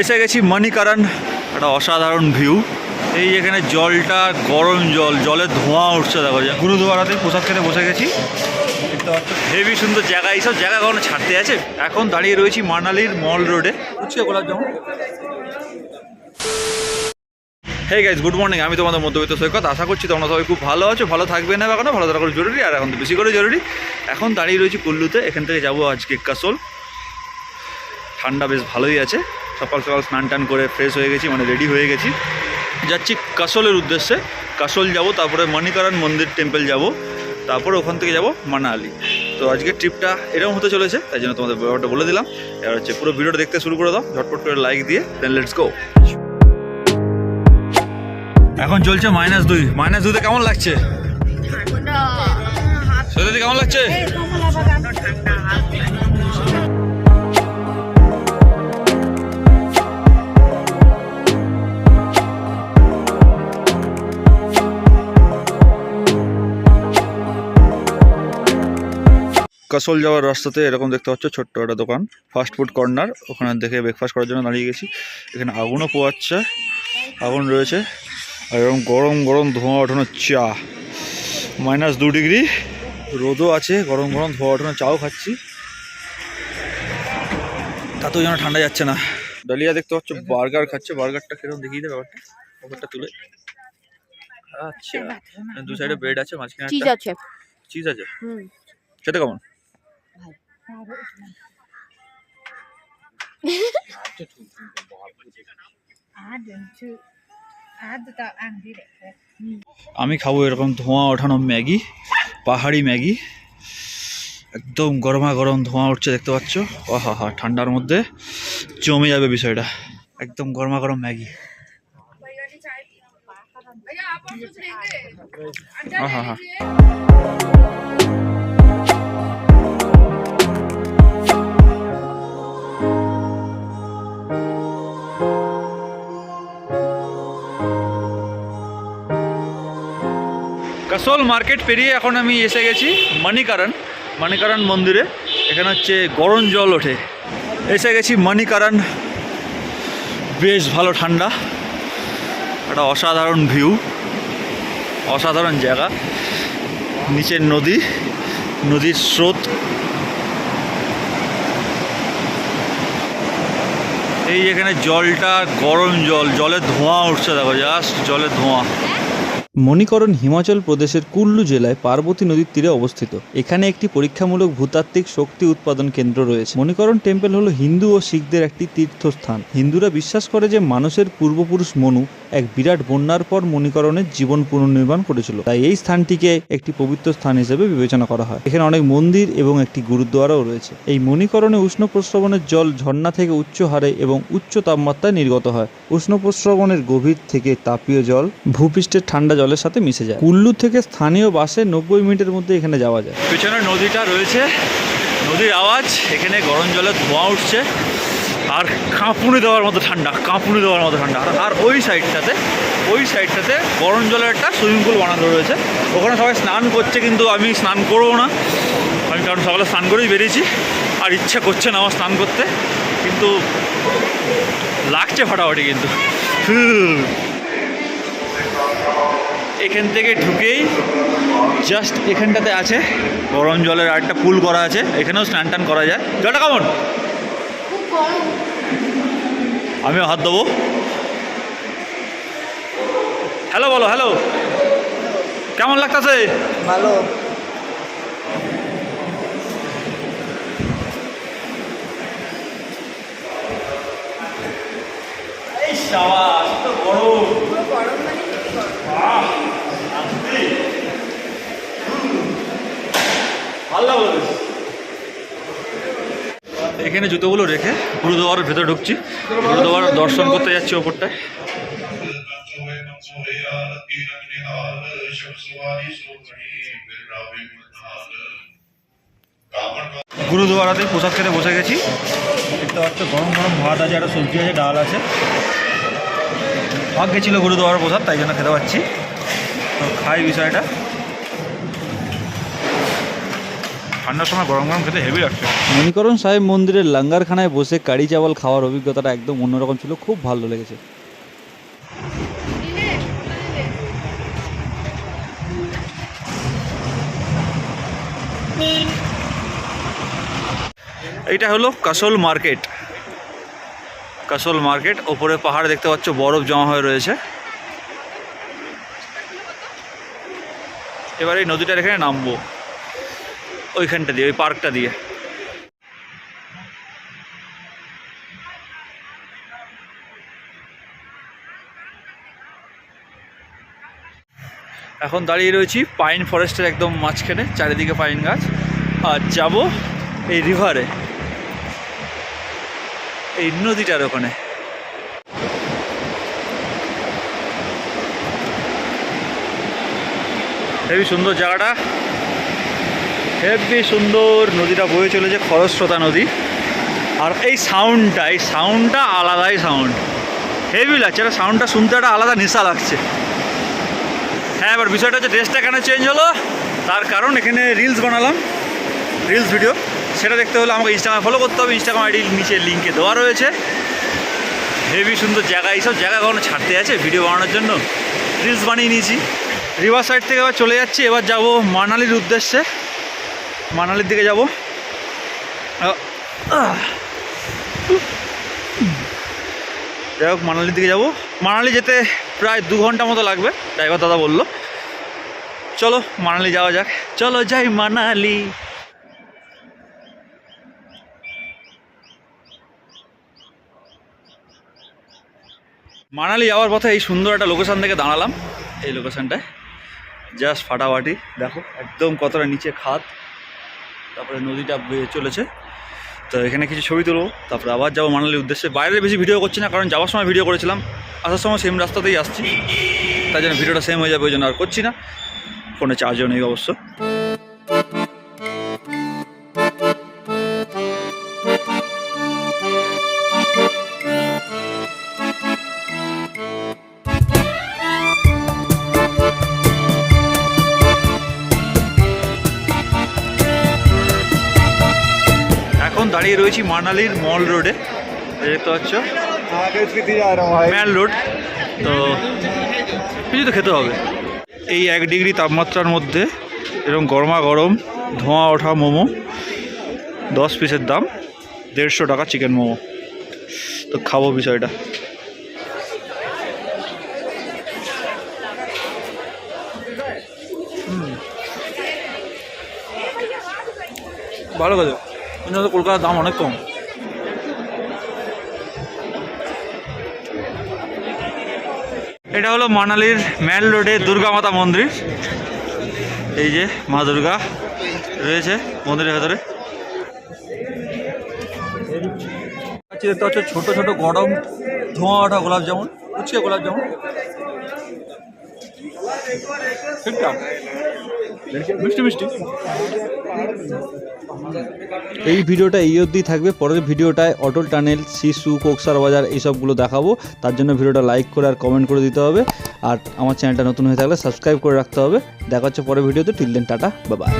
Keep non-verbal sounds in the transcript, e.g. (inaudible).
এসে গেছি মানিকারান, একটা অসাধারণ ভিউ। এই এখানে জলটা, গরম জল জলের ধোঁয়া উঠছে, দেখো গুরুদুয়ারাতে পোশাক খেতে বসে গেছি। হেভি সুন্দর জায়গা, এইসব জায়গা কখনো ছাড়তে আছে? এখন দাঁড়িয়ে রয়েছি মানালির মল রোডে। উঠছে গোলাপ যেমন হে গাইজ গুড মর্নিং আমি তোমাদের মধ্যবিত্ত সৈকত। আশা করছি তোমরা সবাই খুব ভালো আছো। ভালো থাকবে না এখনও ভালো থাকা জরুরি, আর এখন তো বেশি করে জরুরি। এখন দাঁড়িয়ে রয়েছি কুল্লুতে। এখান থেকে যাব আজকে কাসল। ঠান্ডা বেশ ভালোই আছে। সকাল সকাল স্নান টান করে ফ্রেশ হয়ে গেছি মানে রেডি হয়ে গেছি। যাচ্ছি কাসলের উদ্দেশ্যে। কাসল যাব তারপরে মণিকরণ মন্দির টেম্পল যাব তারপরে ওখান থেকে যাব মানালি। তো আজকের ট্রিপটা এরকম হতে চলেছে তাই জন্য তোমাদের ব্যাপারটা বলে দিলাম। এবার হচ্ছে পুরো ভিডিওটা দেখতে শুরু করে দাও ঝটপট করে লাইক দিয়ে দেন লেটস গো এখন চলছে মাইনাস দুই। মাইনাস দুইতে কেমন লাগছে? সত্যি কেমন লাগছে? কাসল যাওয়ার রাস্তাতে এরকম দেখতে পাচ্ছ ছোট্ট একটা দোকান ফাস্ট ফুড কর্নার ওখানে দেখে ব্রেকফাস্ট করার জন্য দাঁড়িয়ে গেছি। এখানে আগুনও পোয়াচ্ছে আগুন রয়েছে আর এরকম গরম গরম ধোঁয়া ওঠানো চা। মাইনাস দু ডিগ্রি রোদও আছে গরম গরম ধোঁয়া ওঠানো চাও খাচ্ছি। তাতেও যেন ঠান্ডা যাচ্ছে না। ডালিয়া দেখতে পাচ্ছ বার্গার খাচ্ছে বার্গারটা কীরকম দেখিয়ে দেবে ব্যাপারটা ব্যাপারটা তুলে। আচ্ছা দু সাইডে ব্রেড আছে মাঝখানে চিজ আছে। চিজ আছে? হুম। খেতে কেমন? আমি খাব এরকম ধোঁয়া ওঠানো ম্যাগি, পাহাড়ি ম্যাগি। একদম গরমা গরম ধোঁয়া উঠছে, দেখতে পাচ্ছ? আহা হা ঠান্ডার মধ্যে জমে যাবে বিষয়টা। একদম গরমা গরম ম্যাগি। আহা হা কাসল মার্কেট পেরিয়ে এখন আমি এসে গেছি মানিকারণ মানিকারণ মন্দিরে। এখানে হচ্ছে গরম জল ওঠে। এসে গেছি মানিকারণ বেশ ভালো ঠান্ডা। একটা অসাধারণ ভিউ। অসাধারণ জায়গা। নিচের নদী, নদীর স্রোত। এই এখানে জলটা গরম জল জলের ধোঁয়া উঠছে, দেখো জাস্ট জলের ধোঁয়া। মণিকরণ হিমাচল প্রদেশের কুল্লু জেলায় পার্বতী নদীর তীরে অবস্থিত। এখানে একটি পরীক্ষামূলক ভূতাত্ত্বিক শক্তি উৎপাদন কেন্দ্র রয়েছে। মণিকরণ টেম্পল হলো হিন্দু ও শিখদের একটি তীর্থস্থান। হিন্দুরা বিশ্বাস করে যে মানুষের পূর্বপুরুষ মনু এক বিরাট বন্যার পর মণিকরণের জীবন পুনর্নির্মাণ করেছিল। তাই এই স্থানটিকে একটি পবিত্র স্থান হিসেবে বিবেচনা করা হয়। এখানে অনেক মন্দির এবং একটি গুরুদ্বারাও রয়েছে। এই মণিকরণে উষ্ণ প্রস্রবণের জল ঝর্ণা থেকে উচ্চ হারে এবং উচ্চ তাপমাত্রায় নির্গত হয়। উষ্ণ প্রস্রবণের গভীর থেকে তাপীয় জল, ভূপৃষ্ঠের ঠান্ডা জলের সাথে মিশে যায়। কুল্লু থেকে স্থানীয় বাসে নব্বই মিনিটের মধ্যে এখানে যাওয়া যায়। পেছনে নদীটা রয়েছে। নদীর আওয়াজ, এখানে গরম জলের ধোঁয়া উঠছে। আর কাঁপুনি দেওয়ার মতো ঠান্ডা, কাঁপুনি দেওয়ার মতো ঠান্ডা। আর- ওই সাইডটাতে ওই সাইডটাতে গরম জলের একটা সুইমিং পুল বানানো রয়েছে। ওখানে সবাই স্নান করছে, কিন্তু আমি স্নান করব না। আমি কারণ সকালে স্নান করেই বেরিয়েছি। আর ইচ্ছা করছে না আমার স্নান করতে। কিন্তু লাগছে ফাটাফাটি কিন্তু। (laughs) এখান থেকে ঢুকেই জাস্ট এখানটাতে আছে। গরম জলের আর একটা পুল করা আছে। এখানেও স্নান টান করা যায়। জলটা কেমন? আমিও হাত দেবো হ্যালো বলো হ্যালো কেমন লাগতেছে? ভালো এই সাবাস তো গরম আহ, শান্তি। ভালো লাগল বেশ। এখানে জুতোগুলো রেখে গুরুদুয়ারের ভেতরে ঢুকছি। গুরুদুয়ার দর্শন করতে যাচ্ছি ওপরটায়। গুরুদুয়ারাতে পোশাক খেতে বসে গেছি। দেখতে পাচ্ছ গরম গরম ভাত আছে একটা সবজি আছে ডাল আছে। ভাগ গেছিল গুরুদুয়ারার প্রসাদ তাই জন্য খেতে পাচ্ছি। তো খাই বিষয়টা। ঠান্ডার সময় গরম গরম খেতে হেভি লাগছে। মণিকরণ সাহেব মন্দিরের লাঙ্গারখানায় বসে কারি চাওয়াল খাওয়ার অভিজ্ঞতাটা একদম অন্যরকম ছিল খুব ভালো লেগেছে। এটা হলো কাসল মার্কেট। কাসল মার্কেট ওপরে পাহাড় দেখতে পাচ্ছ বরফ জমা হয়ে রয়েছে। এবার এই নদীটার এখানে নামবো। ওইখানটা দিয়ে, ওই পার্কটা দিয়ে। এখন দাঁড়িয়ে রয়েছি পাইন ফরেস্টের একদম মাঝখানে, চারিদিকে পাইন গাছ। আর যাব এই রিভারে, এই নদীটার ওখানে। হেবি সুন্দর জায়গাটা। হেবি সুন্দর নদীটা বয়ে চলেছে খরস্রোতা নদী। আর এই সাউন্ডটা এই সাউন্ডটা আলাদাই সাউন্ড হেভি লাগছে, এটা সাউন্ডটা শুনতে একটা আলাদা নেশা লাগছে। হ্যাঁ এবার বিষয়টা হচ্ছে ড্রেসটা কেন চেঞ্জ হলো? তার কারণ এখানে রিলস বানালাম রিলস ভিডিও সেটা দেখতে হলে আমাকে ইনস্টাগ্রামে ফলো করতে হবে ইনস্টাগ্রাম আইডি নিচে লিঙ্কে দেওয়া রয়েছে। হেভি সুন্দর জায়গা, এইসব জায়গা কখনো ছাড়তে আছে ভিডিও বানানোর জন্য? রিলস বানিয়ে নিয়েছি। রিভার সাইড থেকে এবার চলে যাচ্ছি, এবার যাব মানালির উদ্দেশ্যে। মানালির দিকে যাব। যাই হোক, মানালির দিকে যাব। মানালি যেতে প্রায় দু ঘণ্টা মতো লাগবে, ড্রাইভার দাদা বলল। চলো, মানালি যাওয়া যাক। চলো যাই মানালি। মানালি যাওয়ার পথে এই সুন্দর একটা লোকেশান থেকে দাঁড়ালাম, এই লোকেশনটায় জাস্ট ফাটাফাটি, দেখো, একদম কতটা নিচে খাদ তারপরে নদীটা বেয়ে চলেছে। তো এখানে কিছু ছবি তুলবো, তারপরে আবার যাব মানালির উদ্দেশ্যে। বাইরে বেশি ভিডিও করছি না, কারণ যাওয়ার সময় ভিডিও করেছিলাম। আসার সময় সেম রাস্তাতেই আসছি। তাই জন্য ভিডিওটা সেম হয়ে যাবে ওই জন্য আর করছি না। ফোনে চার্জও নেই অবশ্য। দাঁড়িয়ে রয়েছি মানালির মল রোডে। দেখতে পাচ্ছ? Mall road. তো কিছু তো খেতে হবে। এই এক ডিগ্রি তাপমাত্রার মধ্যে এরকম গরমা গরম, ধোঁয়া ওঠা মোমো, দশ পিসের দাম, দেড়শো টাকা চিকেন মোমো। তো খাব বিষয়টা। ভালো কথা কিন্তু কলকাতার দাম অনেক কম। এটা হলো মানালির ম্যাল রোডে দুর্গা মাতা মন্দির। এই যে মা দুর্গা রয়েছে মন্দিরের ভেতরে। আচ্ছা দেখতে পাচ্ছ ছোট ছোট গরম ধোঁয়া ওঠা গোলাপ জামুন, উচ্ছে গোলাপ জামুন। ঠিকঠাক মিষ্টি মিষ্টি। এই ভিডিওটা এই অবধি থাকবে। পরের ভিডিওটায় অটল টানেল, শিশু, কোকসার বাজার এইসবগুলো দেখাবো। তার জন্য ভিডিওটা লাইক করে আর কমেন্ট করে দিতে হবে। আর আমার চ্যানেলটা নতুন হয়ে থাকলে সাবস্ক্রাইব করে রাখতে হবে। দেখা হচ্ছে পরের ভিডিওতে। Till then, tata bye